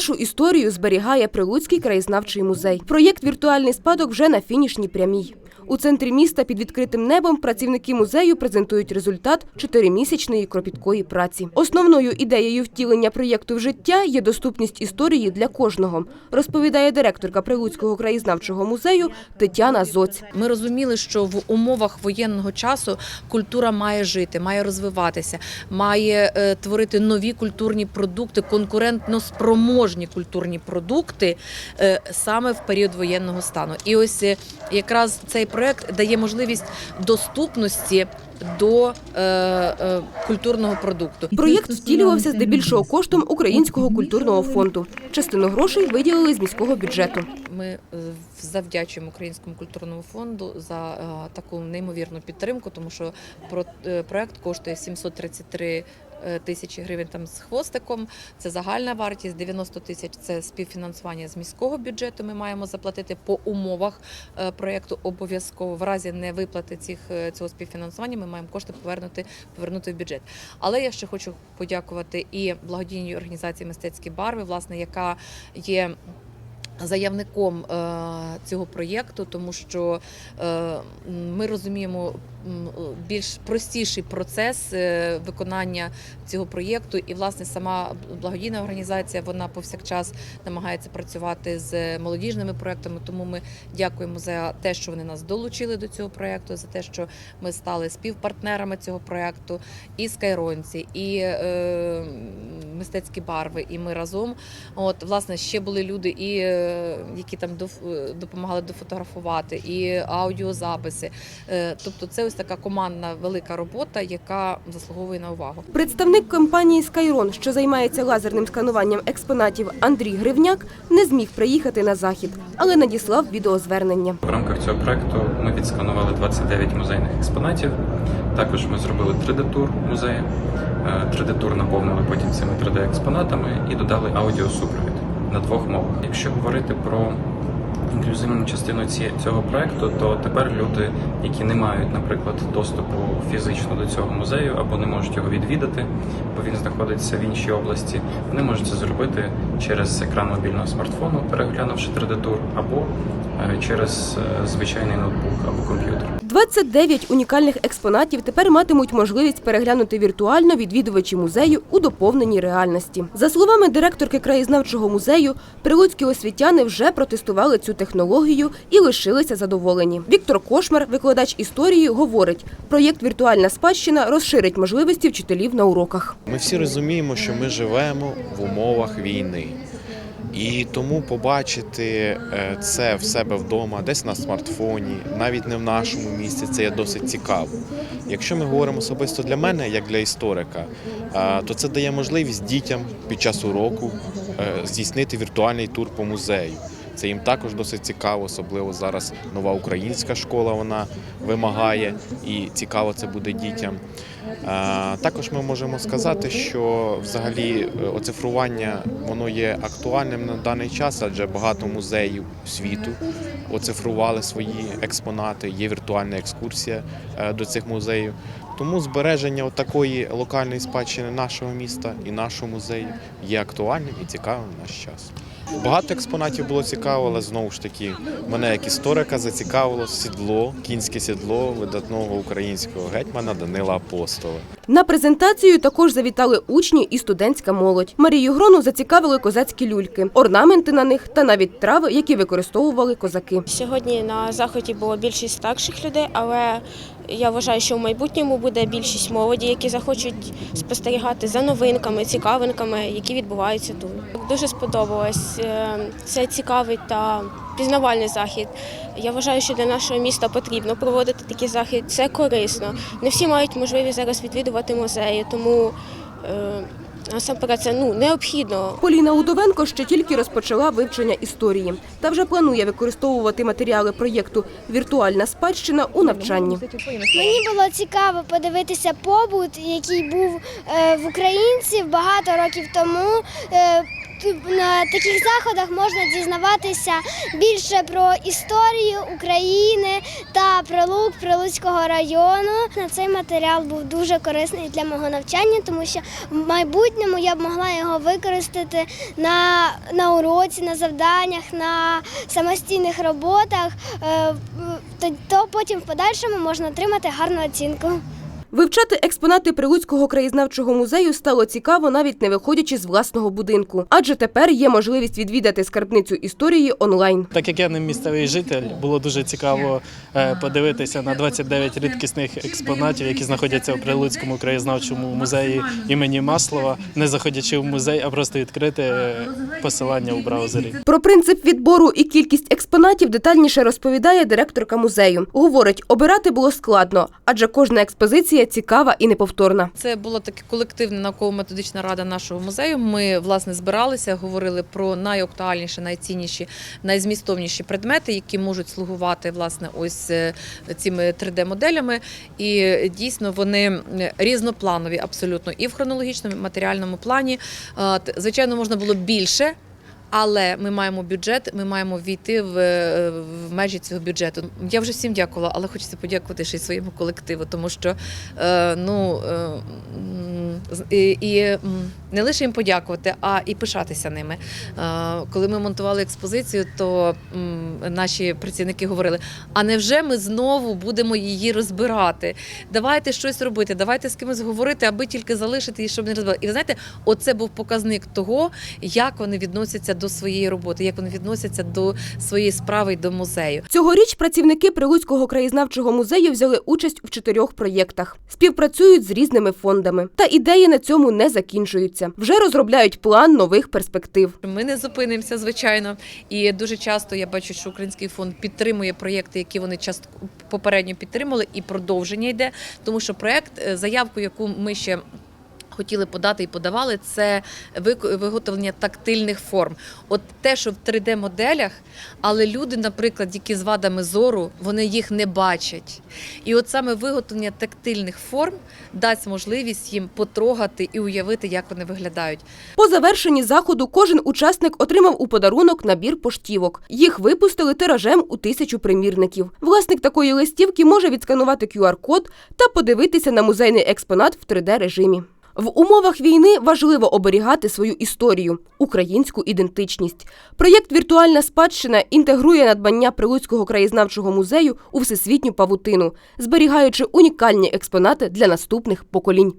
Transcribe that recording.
Нашу історію зберігає Прилуцький краєзнавчий музей. Проєкт Віртуальний спадок вже на фінішній прямій. У центрі міста під відкритим небом працівники музею презентують результат чотиримісячної кропіткої праці. Основною ідеєю втілення проєкту в життя є доступність історії для кожного, розповідає директорка Прилуцького краєзнавчого музею Тетяна Зоць. Ми розуміли, що в умовах воєнного часу культура має жити, має розвиватися, має е, творити нові культурні продукти, конкурентно спроможні культурні продукти е, саме в період воєнного стану. І ось е, якраз цей проект дає можливість доступності до е, е, культурного продукту. Проєкт втілювався здебільшого коштом Українського культурного фонду. Частину грошей виділили з міського бюджету. Ми е, завдячуємо Українському культурному фонду за е, таку неймовірну підтримку, тому що про- е, проект коштує 733 е, тисячі гривень там з хвостиком. Це загальна вартість, 90 тисяч це співфінансування з міського бюджету. Ми маємо заплатити по умовах е, проекту обов'язково. В разі невиплати цих е, цього співфінансування ми маємо кошти повернути повернути в бюджет. Але я ще хочу подякувати і благодійній організації мистецькі барви, власне, яка є заявником е, цього проєкту, тому що е, ми розуміємо більш простіший процес е, виконання цього проєкту, і власне сама благодійна організація вона повсякчас намагається працювати з молодіжними проєктами. Тому ми дякуємо за те, що вони нас долучили до цього проєкту, за те, що ми стали співпартнерами цього проєкту, і Скайронці, і мистецькі барви, і ми разом. От власне ще були люди, і е, які там доф- допомагали дофотографувати, і аудіозаписи. Е, Тобто, це ось така командна велика робота, яка заслуговує на увагу. Представник компанії Скайрон, що займається лазерним скануванням експонатів Андрій Гривняк, не зміг приїхати на захід, але надіслав відеозвернення. В рамках цього проекту ми відсканували 29 музейних експонатів. Також ми зробили 3D-тур музею. Е, 3D-тур наповнили потім цими 3D-експонатами і додали аудіосупровід на двох мовах. Якщо говорити про інклюзивну частину цього проекту, то тепер люди, які не мають, наприклад, доступу фізично до цього музею або не можуть його відвідати, бо він знаходиться в іншій області, вони можуть це зробити через екран мобільного смартфону, переглянувши 3D-тур, або е, через е, звичайний ноутбук або комп'ютер. 29 унікальних експонатів тепер матимуть можливість переглянути віртуально відвідувачі музею у доповненій реальності. За словами директорки краєзнавчого музею, прилуцькі освітяни вже протестували цю технологію і лишилися задоволені. Віктор Кошмар, викладач історії, говорить, проєкт Віртуальна спадщина розширить можливості вчителів на уроках. Ми всі розуміємо, що ми живемо в умовах війни. І тому побачити е, це в себе вдома, десь на смартфоні, навіть не в нашому місці, це є досить цікаво. Якщо ми говоримо особисто для мене, як для історика, то це дає можливість дітям під час уроку е, здійснити віртуальний тур по музею. Це їм також досить цікаво, особливо зараз нова українська школа вона вимагає, і цікаво це буде дітям. Також ми можемо сказати, що взагалі е, оцифрування воно є актуальним на даний час, адже багато музеїв світу оцифрували свої експонати. Є віртуальна екскурсія е, до цих музеїв. Тому збереження такої локальної спадщини нашого міста і нашого музею є актуальним і цікавим в наш час. Багато експонатів було цікаво, але знову ж таки мене як історика зацікавило сідло, кінське сідло видатного українського гетьмана Данила Апостола. На презентацію також завітали учні і студентська молодь. Марію Грону зацікавили козацькі люльки, орнаменти на них та навіть трави, які використовували козаки. Сьогодні на заході було більшість старших людей, але я вважаю, що в майбутньому буде більшість молоді, які захочуть спостерігати за новинками, цікавинками, які відбуваються тут. Дуже сподобалось. Е, Це цікавий та пізнавальний захід. Я вважаю, що для нашого міста потрібно проводити такий захід. Це корисно. Не всі мають можливість зараз відвідувати музеї, тому е, насамперед це ну необхідно. Поліна Удовенко ще тільки розпочала вивчення історії та вже планує використовувати матеріали проєкту Віртуальна спадщина у навчанні. Мені було цікаво подивитися побут, який був е, в українців багато років тому. Е, на таких заходах можна дізнаватися більше про історію України та про лук Прилуцького району. Цей матеріал був дуже корисний для мого навчання, тому що в майбутньому я б могла його використати на, на уроці, на завданнях, на самостійних роботах. Е, то потім в подальшому можна отримати гарну оцінку. Вивчати експонати Прилуцького краєзнавчого музею стало цікаво, навіть не виходячи з власного будинку. Адже тепер є можливість відвідати скарбницю історії онлайн. Так як я не місцевий житель, було дуже цікаво е, подивитися на 29 рідкісних експонатів, які знаходяться у Прилуцькому краєзнавчому музеї імені Маслова, не заходячи в музей, а просто відкрити е, посилання у браузері. Про принцип відбору і кількість експонатів детальніше розповідає директорка музею. Говорить, обирати було складно, адже кожна експозиція цікава і неповторна. Це була така колективна науково-методична рада нашого музею. Ми власне збиралися, говорили про найактуальніші, найцінніші, найзмістовніші предмети, які можуть слугувати власне ось е, цими 3D-моделями. І дійсно вони різнопланові абсолютно і в хронологічному і матеріальному плані. Звичайно, можна було більше. Але ми маємо бюджет, ми маємо війти в, е, в межі цього бюджету. Я вже всім дякувала, але хочеться подякувати ще й своєму колективу, тому що е, ну е, і, не лише їм подякувати, а і пишатися ними. Е, коли ми монтували експозицію, то м, наші працівники говорили: а невже ми знову будемо її розбирати? Давайте щось робити, давайте з кимось говорити, аби тільки залишити її, щоб не розбирати. І ви знаєте, оце був показник того, як вони відносяться до своєї роботи, як вони відносяться до своєї справи і до музею. Цьогоріч працівники Прилуцького краєзнавчого музею взяли участь в чотирьох проєктах. Співпрацюють з різними фондами. Та ідеї на цьому не закінчуються. Вже розробляють план нових перспектив. Ми не зупинимося, звичайно. І дуже часто я бачу, що український фонд підтримує проєкти, які вони часто попередньо підтримали, і продовження йде. Тому що проєкт, е, заявку, яку ми ще. Хотіли подати і подавали це виготовлення тактильних форм. От те, що в 3D-моделях, але люди, наприклад, які з вадами зору, вони їх не бачать. І от саме виготовлення тактильних форм дасть можливість їм потрогати і уявити, як вони виглядають. По завершенні заходу кожен учасник отримав у подарунок набір поштівок. Їх випустили тиражем у тисячу примірників. Власник такої листівки може відсканувати QR-код та подивитися на музейний експонат в 3D-режимі. В умовах війни важливо оберігати свою історію, українську ідентичність. Проєкт Віртуальна спадщина інтегрує надбання Прилуцького краєзнавчого музею у всесвітню павутину, зберігаючи унікальні експонати для наступних поколінь.